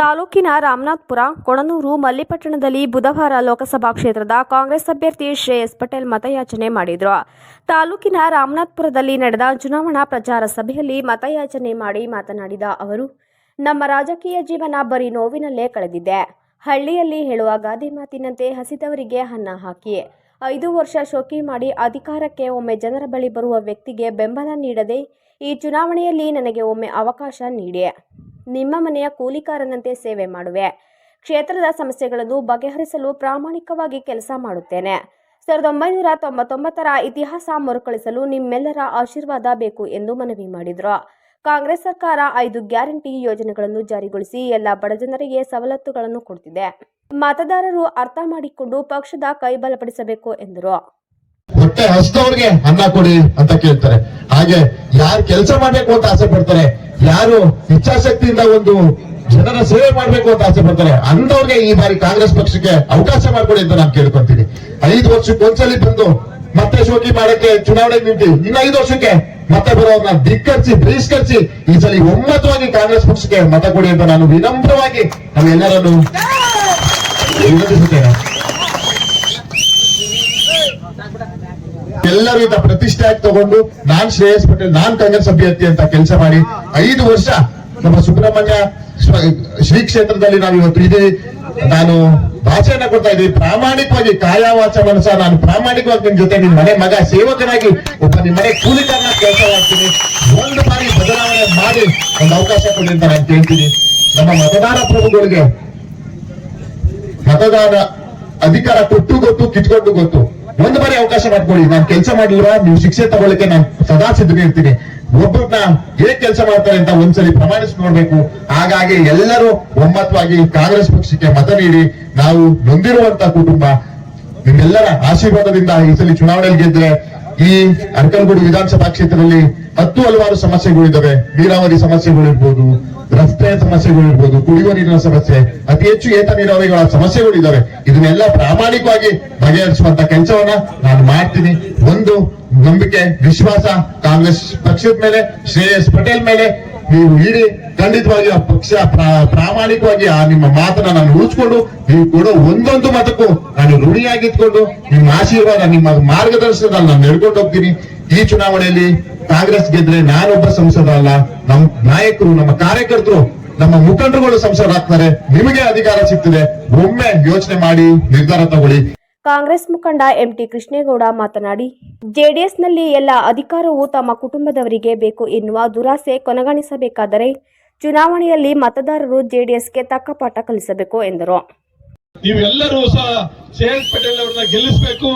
ತಾಲೂಕಿನ ರಾಮನಾಥ್ಪುರ, ಕೊಣನೂರು, ಮಲ್ಲಿಪಟ್ಟಣದಲ್ಲಿ ಬುಧವಾರ ಲೋಕಸಭಾ ಕ್ಷೇತ್ರದ ಕಾಂಗ್ರೆಸ್ ಅಭ್ಯರ್ಥಿ ಶ್ರೇಯಸ್ ಪಟೇಲ್ ಮತಯಾಚನೆ ಮಾಡಿದರು. ತಾಲೂಕಿನ ರಾಮನಾಥ್ಪುರದಲ್ಲಿ ನಡೆದ ಚುನಾವಣಾ ಪ್ರಚಾರ ಸಭೆಯಲ್ಲಿ ಮತಯಾಚನೆ ಮಾಡಿ ಮಾತನಾಡಿದ ಅವರು, ನಮ್ಮ ರಾಜಕೀಯ ಜೀವನ ಬರೀ ನೋವಿನಲ್ಲೇ ಕಳೆದಿದೆ. ಹಳ್ಳಿಯಲ್ಲಿ ಹೇಳುವ ಗಾದೆ ಮಾತಿನಂತೆ ಹಸಿದವರಿಗೆ ಅನ್ನ ಹಾಕಿ. ಐದು ವರ್ಷ ಶೋಕಿ ಮಾಡಿ ಅಧಿಕಾರಕ್ಕೆ ಒಮ್ಮೆ ಜನರ ಬಳಿ ಬರುವ ವ್ಯಕ್ತಿಗೆ ಬೆಂಬಲ ನೀಡದೆ ಈ ಚುನಾವಣೆಯಲ್ಲಿ ನನಗೆ ಒಮ್ಮೆ ಅವಕಾಶ ನೀಡಿ. ನಿಮ್ಮ ಮನೆಯ ಕೂಲಿಕಾರನಂತೆ ಸೇವೆ ಮಾಡುವೆ. ಕ್ಷೇತ್ರದ ಸಮಸ್ಯೆಗಳನ್ನು ಬಗೆಹರಿಸಲು ಪ್ರಾಮಾಣಿಕವಾಗಿ ಕೆಲಸ ಮಾಡುತ್ತೇನೆ. ಸಾವಿರದ ಒಂಬೈನೂರ ತೊಂಬತ್ತೊಂಬತ್ತರ ಇತಿಹಾಸ ಮರುಕಳಿಸಲು ನಿಮ್ಮೆಲ್ಲರ ಆಶೀರ್ವಾದ ಬೇಕು ಎಂದು ಮನವಿ ಮಾಡಿದರು. ಕಾಂಗ್ರೆಸ್ ಸರ್ಕಾರ ಐದು ಗ್ಯಾರಂಟಿ ಯೋಜನೆಗಳನ್ನು ಜಾರಿಗೊಳಿಸಿ ಎಲ್ಲ ಬಡಜನರಿಗೆ ಸವಲತ್ತುಗಳನ್ನು ಕೊಡ್ತಿದೆ. ಮತದಾರರು ಅರ್ಥ ಮಾಡಿಕೊಂಡು ಪಕ್ಷದ ಕೈ ಬಲಪಡಿಸಬೇಕು ಎಂದರು. ಹೊಟ್ಟೆ ಹಸ್ತವ್ರಿಗೆ ಅನ್ನ ಕೊಡಿ ಅಂತ ಕೇಳ್ತಾರೆ. ಹಾಗೆ ಯಾರು ಕೆಲಸ ಮಾಡಬೇಕು ಅಂತ ಆಸೆ ಪಡ್ತಾರೆ ಯಾರು ಇಚ್ಛಾಶಕ್ತಿಯಿಂದ ಒಂದು ಜನರ ಸೇವೆ ಮಾಡಬೇಕು ಅಂತ ಆಸೆ ಪಡ್ತಾರೆ? ಅಂತವ್ರಿಗೆ ಈ ಬಾರಿ ಕಾಂಗ್ರೆಸ್ ಪಕ್ಷಕ್ಕೆ ಅವಕಾಶ ಮಾಡಿಕೊಡಿ ಅಂತ ನಾನು ಕೇಳ್ಕೊಂತೀನಿ ಐದು ವರ್ಷಕ್ಕೆ ಒಂದ್ಸಲಿ ಬಂದು ಮತ್ತೆ ಶೋಕಿ ಮಾಡಕ್ಕೆ ಚುನಾವಣೆ ನಿಂತಿ ಇನ್ನು ಐದು ವರ್ಷಕ್ಕೆ ಮತ್ತೆ ಬರೋರ್ನ ಧಿಕ್ಕರಿಸಿ ಬಹಿಷ್ಕರಿಸಿ ಈ ಸಲ ಒಮ್ಮತವಾಗಿ ಕಾಂಗ್ರೆಸ್ ಪಕ್ಷಕ್ಕೆ ಮತ ಕೊಡಿ ಅಂತ ನಾನು ವಿನಮ್ರವಾಗಿ ನಮ್ಮೆಲ್ಲರನ್ನು ವಿನಂತಿಸುತ್ತೇನೆ. ಎಲ್ಲರೂ ಇದ್ದ ಪ್ರತಿಷ್ಠೆ ತಗೊಂಡು ನಾನ್ ಶ್ರೇಯಸ್ ಪಟೇಲ್, ನಾನ್ ಕಾಂಗ್ರೆಸ್ ಅಭ್ಯರ್ಥಿ ಅಂತ ಕೆಲಸ ಮಾಡಿ ಐದು ವರ್ಷ ನಮ್ಮ ಸುಬ್ರಹ್ಮಣ್ಯ ಶ್ರೀ ಕ್ಷೇತ್ರದಲ್ಲಿ ನಾವು ಇವತ್ತು ಇದೀವಿ ನಾನು ಭಾಷೆಯನ್ನ ಕೊಡ್ತಾ ಇದ್ದೀವಿ ಪ್ರಾಮಾಣಿಕವಾಗಿ ಕಾಯ ವಾಚ ಮನಸ ನಾನು ಪ್ರಾಮಾಣಿಕವಾಗಿ ನಿಮ್ ಜೊತೆ, ನಿಮ್ ಮನೆ ಮಗ ಸೇವಕನಾಗಿ ಒಬ್ಬ ನಿಮ್ ಮನೆ ಕೂಲಿಕಾರನ ಕೆಲಸ ಮಾಡ್ತೀನಿ. ಒಂದು ಬಾರಿ ಬದಲಾವಣೆ ಮಾಡಿ ಒಂದು ಅವಕಾಶ ಕೊಡಿ ಅಂತ ನಾನು ಕೇಳ್ತೀನಿ. ನಮ್ಮ ಮತದಾರ ಪ್ರಭುಗಳಿಗೆ ಮತದಾನ ಅಧಿಕಾರ ಕೊಟ್ಟು ಗೊತ್ತು, ಕಿತ್ಕೊಂಡು ಗೊತ್ತು. ಒಂದು ಬಾರಿ ಅವಕಾಶ ಮಾಡ್ಕೊಳ್ಳಿ. ನಾನು ಕೆಲಸ ಮಾಡಿಲ್ವ? ನೀವು ಶಿಕ್ಷೆ ತಗೊಳ್ಳಿಕ್ಕೆ ನಾನು ಸದಾ ಸಿದ್ಧನಿರ್ತೀನಿ ಒಬ್ಬರನ್ನ ಹೇಗ್ ಕೆಲಸ ಮಾಡ್ತಾರೆ ಅಂತ ಒಂದ್ಸಲಿ ಪ್ರಮಾಣಿಸಿ ನೋಡ್ಬೇಕು. ಹಾಗಾಗಿ ಎಲ್ಲರೂ ಒಮ್ಮತವಾಗಿ ಕಾಂಗ್ರೆಸ್ ಪಕ್ಷಕ್ಕೆ ಮತ ನೀಡಿ, ನಾವು ನೊಂದಿರುವಂತ ಕುಟುಂಬ, ನಿಮ್ಮೆಲ್ಲರ ಆಶೀರ್ವಾದದಿಂದ ಈ ಸಲ ಚುನಾವಣೆಯಲ್ಲಿ ಗೆದ್ರೆ ಈ ಅರ್ಕಲ್ಗುಡಿ ವಿಧಾನಸಭಾ ಕ್ಷೇತ್ರದಲ್ಲಿ ಹತ್ತು ಹಲವಾರು ಸಮಸ್ಯೆಗಳಿದ್ದಾವೆ ನೀರಾವರಿ ಸಮಸ್ಯೆಗಳಿರ್ಬೋದು ರಸ್ತೆ ಸಮಸ್ಯೆಗಳಿರ್ಬೋದು ಕುಡಿಯುವ ನೀರಿನ ಸಮಸ್ಯೆ, ಅತಿ ಹೆಚ್ಚು ಏತ ನೀರಾವರಿಗಳ ಸಮಸ್ಯೆಗಳಿದ್ದಾವೆ ಇದನ್ನೆಲ್ಲ ಪ್ರಾಮಾಣಿಕವಾಗಿ ಬಗೆಹರಿಸುವಂತ ಕೆಲಸವನ್ನ ನಾನು ಮಾಡ್ತೀನಿ. ಒಂದು ನಂಬಿಕೆ, ವಿಶ್ವಾಸ, ಕಾಂಗ್ರೆಸ್ ಪಕ್ಷದ ಮೇಲೆ, ಶ್ರೇಯಸ್ ಪಟೇಲ್ ಮೇಲೆ ನೀವು ಇಡೀ ಖಂಡಿತವಾಗಿ ಆ ಪಕ್ಷ ಪ್ರಾ- ಪ್ರಾಮಾಣಿಕವಾಗಿ ಆ ನಿಮ್ಮ ಮಾತನ್ನ ನಾನು ಉಳಿಸ್ಕೊಂಡು ನೀವು ಕೊಡೋ ಒಂದೊಂದು ಮತಕ್ಕೂ ನಾನು ಋಣಿಯಾಗಿದ್ಕೊಂಡು ನಿಮ್ಮ ಆಶೀರ್ವಾದ, ನಿಮ್ಮ ಮಾರ್ಗದರ್ಶನದಲ್ಲಿ ನಾನು ನಡ್ಕೊಂಡು ಹೋಗ್ತೀನಿ. ಈ ಚುನಾವಣೆಯಲ್ಲಿ ಕಾಂಗ್ರೆಸ್ ಗೆದ್ರೆ ನಾನೊಬ್ಬ ಸಂಸದ ಅಲ್ಲ. ನಮ್ಮ ನಾಯಕರು, ನಮ್ಮ ಕಾರ್ಯಕರ್ತರು, ನಮ್ಮ ಮುಖಂಡರುಗಳು ಸಂಸದರಾಗ್ತಾರೆ ನಿಮಗೆ ಅಧಿಕಾರ ಸಿಗ್ತದೆ. ಒಮ್ಮೆ ಯೋಚನೆ ಮಾಡಿ ನಿರ್ಧಾರ ತಗೊಳ್ಳಿ. ಕಾಂಗ್ರೆಸ್ ಮುಖಂಡ ಎಂಟಿ ಕೃಷ್ಣೇಗೌಡ ಮಾತನಾಡಿ, ಜೆಡಿಎಸ್ನಲ್ಲಿ ಎಲ್ಲ ಅಧಿಕಾರವು ತಮ್ಮ ಕುಟುಂಬದವರಿಗೆ ಬೇಕು ಎನ್ನುವ ದುರಾಸೆ ಕೊನೆಗಾಣಿಸಬೇಕಾದರೆ ಚುನಾವಣೆಯಲ್ಲಿ ಮತದಾರರು ಜೆಡಿಎಸ್ಗೆ ತಕ್ಕ ಪಾಠ ಕಲಿಸಬೇಕು ಎಂದರು. ನೀವೆಲ್ಲರೂ ಸಹ ಶ್ರೇಯಸ್ ಪಟೇಲ್ ಅವ್ರನ್ನ ಗೆಲ್ಲಿಸಬೇಕು.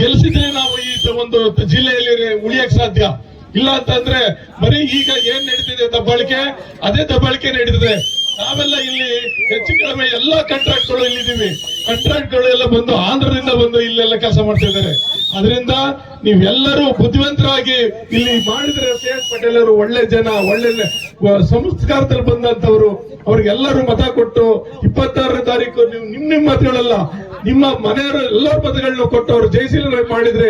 ಗೆಲ್ಲಿಸಿದ್ರೆ ನಾವು ಈ ಒಂದು ಜಿಲ್ಲೆಯಲ್ಲಿ ಉಳಿಯಕ್ ಸಾಧ್ಯ. ಇಲ್ಲ ಅಂತಂದ್ರೆ ಬರೀ ಈಗ ಏನ್ ನಡೀತಿದೆ ದಬ್ಬಾಳಿಕೆ, ಅದೇ ದಬ್ಬಾಳಿಕೆ ನಡೀತಿದೆ. ನಾವೆಲ್ಲ ಇಲ್ಲಿ ಹೆಚ್ಚು ಕಡಿಮೆ ಎಲ್ಲಾ ಕಾಂಟ್ರಾಕ್ಟ್ಗಳು ಇಲ್ಲಿದ್ದೀವಿ. ಕಾಂಟ್ರಾಕ್ಟ್ಗಳು ಎಲ್ಲ ಬಂದು ಆಂಧ್ರದಿಂದ ಬಂದು ಇಲ್ಲೆಲ್ಲ ಕೆಲಸ ಮಾಡ್ತಾ ಇದ್ದಾರೆ. ಅದರಿಂದ ನೀವೆಲ್ಲರೂ ಬುದ್ಧಿವಂತರಾಗಿ ಇಲ್ಲಿ ಮಾಡಿದ್ರೆ ಶ್ರೇಯಸ್ ಪಟೇಲ್ ಅವರು ಒಳ್ಳೆ ಜನ, ಒಳ್ಳೆ ಸಂಸ್ಕಾರದಲ್ಲಿ ಬಂದಂತವರು ಅವ್ರಿಗೆಲ್ಲರೂ ಮತ ಕೊಟ್ಟು ಇಪ್ಪತ್ತಾರನೇ ತಾರೀಕು ನೀವು ನಿಮ್ ನಿಮ್ ಮತಗಳಲ್ಲ ನಿಮ್ಮ ಮನೆಯವರು ಎಲ್ಲರ ಪದಗಳನ್ನು ಕೊಟ್ಟು ಅವರು ಜಯಶೀಲ ಮಾಡಿದ್ರೆ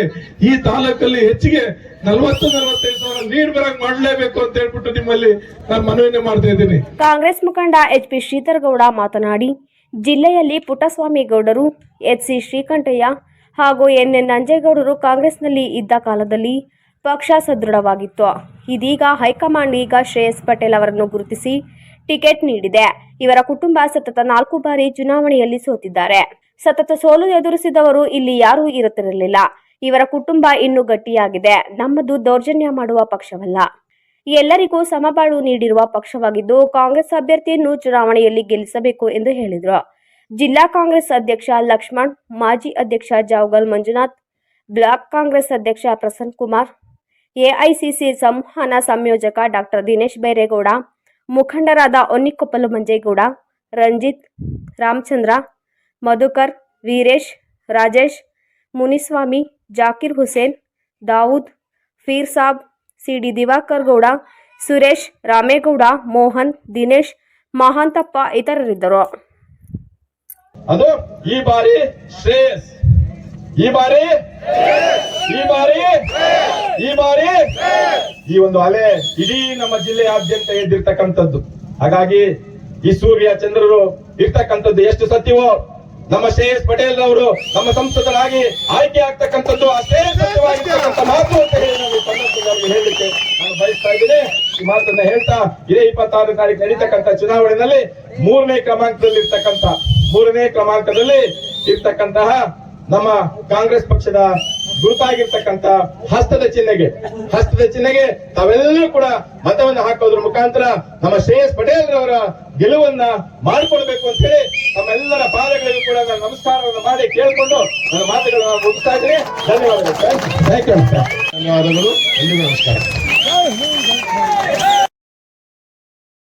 ಈ ತಾಲೂಕಲ್ಲಿ ಹೆಚ್ಚಿಗೆ ನಲವತ್ತು, ನಲವತ್ತೈದು ಸಾವಿರ ನೀಡ್ ಬರಂಗ್ ಮಾಡಲೇಬೇಕು ಅಂತ ಹೇಳ್ಬಿಟ್ಟು ನಿಮ್ಮಲ್ಲಿ ನಾನು ಮನವಿಯನ್ನು ಮಾಡ್ತಾ ಇದ್ದೀನಿ. ಕಾಂಗ್ರೆಸ್ ಮುಖಂಡ ಎಚ್ ಪಿ ಶ್ರೀಧರಗೌಡ ಮಾತನಾಡಿ, ಜಿಲ್ಲೆಯಲ್ಲಿ ಪುಟ್ಟಸ್ವಾಮಿ ಗೌಡರು ಎಚ್ ಸಿ ಶ್ರೀಕಂಠಯ್ಯ ಹಾಗೂ ಎನ್ ಎನ್ ನಂಜೇಗೌಡರು ಕಾಂಗ್ರೆಸ್ನಲ್ಲಿ ಇದ್ದ ಕಾಲದಲ್ಲಿ ಪಕ್ಷ ಸದೃಢವಾಗಿತ್ತು. ಇದೀಗ ಹೈಕಮಾಂಡ್ ಈಗ ಶ್ರೇಯಸ್ ಪಟೇಲ್ ಅವರನ್ನು ಗುರುತಿಸಿ ಟಿಕೆಟ್ ನೀಡಿದೆ. ಇವರ ಕುಟುಂಬ ಸತತ ನಾಲ್ಕು ಬಾರಿ ಚುನಾವಣೆಯಲ್ಲಿ ಸೋತಿದ್ದಾರೆ. ಸತತ ಸೋಲು ಎದುರಿಸಿದವರು ಇಲ್ಲಿ ಯಾರೂ ಇರುತ್ತಿರಲಿಲ್ಲ. ಇವರ ಕುಟುಂಬ ಇನ್ನೂ ಗಟ್ಟಿಯಾಗಿದೆ. ನಮ್ಮದು ದೌರ್ಜನ್ಯ ಮಾಡುವ ಪಕ್ಷವಲ್ಲ. ಎಲ್ಲರಿಗೂ ಸಮಬಾಳು ನೀಡಿರುವ ಪಕ್ಷವಾಗಿದ್ದು ಕಾಂಗ್ರೆಸ್ ಅಭ್ಯರ್ಥಿಯನ್ನು ಚುನಾವಣೆಯಲ್ಲಿ ಗೆಲ್ಲಿಸಬೇಕು ಎಂದು ಹೇಳಿದರು. ಜಿಲ್ಲಾ ಕಾಂಗ್ರೆಸ್ ಅಧ್ಯಕ್ಷ ಲಕ್ಷ್ಮಣ್, ಮಾಜಿ ಅಧ್ಯಕ್ಷ ಜಾವಗಲ್ ಮಂಜುನಾಥ್, ಬ್ಲಾಕ್ ಕಾಂಗ್ರೆಸ್ ಅಧ್ಯಕ್ಷ ಪ್ರಸನ್ನ ಕುಮಾರ್, ಎಐಸಿಸಿ ಸಂವಹನ ಸಂಯೋಜಕ ಡಾಕ್ಟರ್ ದಿನೇಶ್ ಬೈರೇಗೌಡ, ಮುಖಂಡರಾದ ಒನ್ನಿಕೊಪ್ಪಲು ಮಂಜೇಗೌಡ, ರಂಜಿತ್, ರಾಮಚಂದ್ರ ಮಧುಕರ್, ವೀರೇಶ್, ರಾಜೇಶ್, ಮುನಿಸ್ವಾಮಿ, ಜಾಕಿರ್ ಹುಸೇನ್, ದಾವೂದ್, ಫೀರ್ ಸಾಬ್ ಸಿ ಡಿ ದಿವಾಕರ್ ಗೌಡ, ಸುರೇಶ್, ರಾಮೇಗೌಡ, ಮೋಹನ್, ದಿನೇಶ್, ಮಹಾಂತಪ್ಪ ಇತರರಿದ್ದರು. ಅದು ಈ ಬಾರಿ ಶ್ರೇಯಸ್. ಈ ಬಾರಿ ಈ ಬಾರಿ ಈ ಬಾರಿ ಈ ಒಂದು ಅಲೆ ಇಡೀ ನಮ್ಮ ಜಿಲ್ಲೆಯಾದ್ಯಂತ ಎದ್ದಿರ್ತಕ್ಕಂಥದ್ದು. ಹಾಗಾಗಿ ಈ ಸೂರ್ಯ ಚಂದ್ರರು ಇರ್ತಕ್ಕಂಥದ್ದು ಎಷ್ಟು ಸತ್ಯವೋ ನಮ್ಮ ಶ್ರೇಯಸ್ ಪಟೇಲ್ ಅವರು ನಮ್ಮ ಸಂಸದರಾಗಿ ಆಯ್ಕೆ ಆಗ್ತಕ್ಕಂಥದ್ದು ಅಷ್ಟೇ ಸತ್ಯವಾಗಿರ್ತಕ್ಕಂಥ ಮಾತು ಅಂತ ಹೇಳಿ ನಾನು ಸಂದರ್ಭದಲ್ಲಿ ಹೇಳಲಿಕ್ಕೆ ನಾನು ಬಯಸ್ತಾ ಇದ್ದೇನೆ. ಈ ಮಾತನ್ನ ಹೇಳ್ತಾ ಇದೇ ಇಪ್ಪತ್ತಾರು ತಾರೀಕು ನಡೀತಕ್ಕಂಥ ಚುನಾವಣೆಯಲ್ಲಿ ಮೂರನೇ ಕ್ರಮಾಂಕದಲ್ಲಿ ಇರ್ತಕ್ಕಂಥ ಮೂರನೇ ಕ್ರಮಾಂಕದಲ್ಲಿ ಇರ್ತಕ್ಕಂತಹ ನಮ್ಮ ಕಾಂಗ್ರೆಸ್ ಪಕ್ಷದ ಗುರುತಾಗಿರ್ತಕ್ಕಂಥ ಹಸ್ತದ ಚಿಹ್ನೆಗೆ. ಹಸ್ತದ ಚಿಹ್ನೆಗೆ ತಾವೆಲ್ಲರೂ ಕೂಡ ಮತವನ್ನು ಹಾಕೋದ್ರ ಮುಖಾಂತರ ನಮ್ಮ ಶ್ರೇಯಸ್ ಪಟೇಲ್ ರವರ ಗೆಲುವನ್ನ ಮಾಡಿಕೊಳ್ಬೇಕು ಅಂತ ಹೇಳಿ ನಮ್ಮೆಲ್ಲರ ಪಾದಗಳಿಗೂ ಕೂಡ ನಾನು ನಮಸ್ಕಾರವನ್ನು ಮಾಡಿ ಕೇಳಿಕೊಂಡು ನನ್ನ ಮಾತುಗಳನ್ನು ಮುಗಿಸ್ತಾ ಇದ್ದೀನಿ. ಧನ್ಯವಾದಗಳು. ಧನ್ಯವಾದಗಳು. ಎಲ್ಲರಿಗೂ ನಮಸ್ಕಾರ.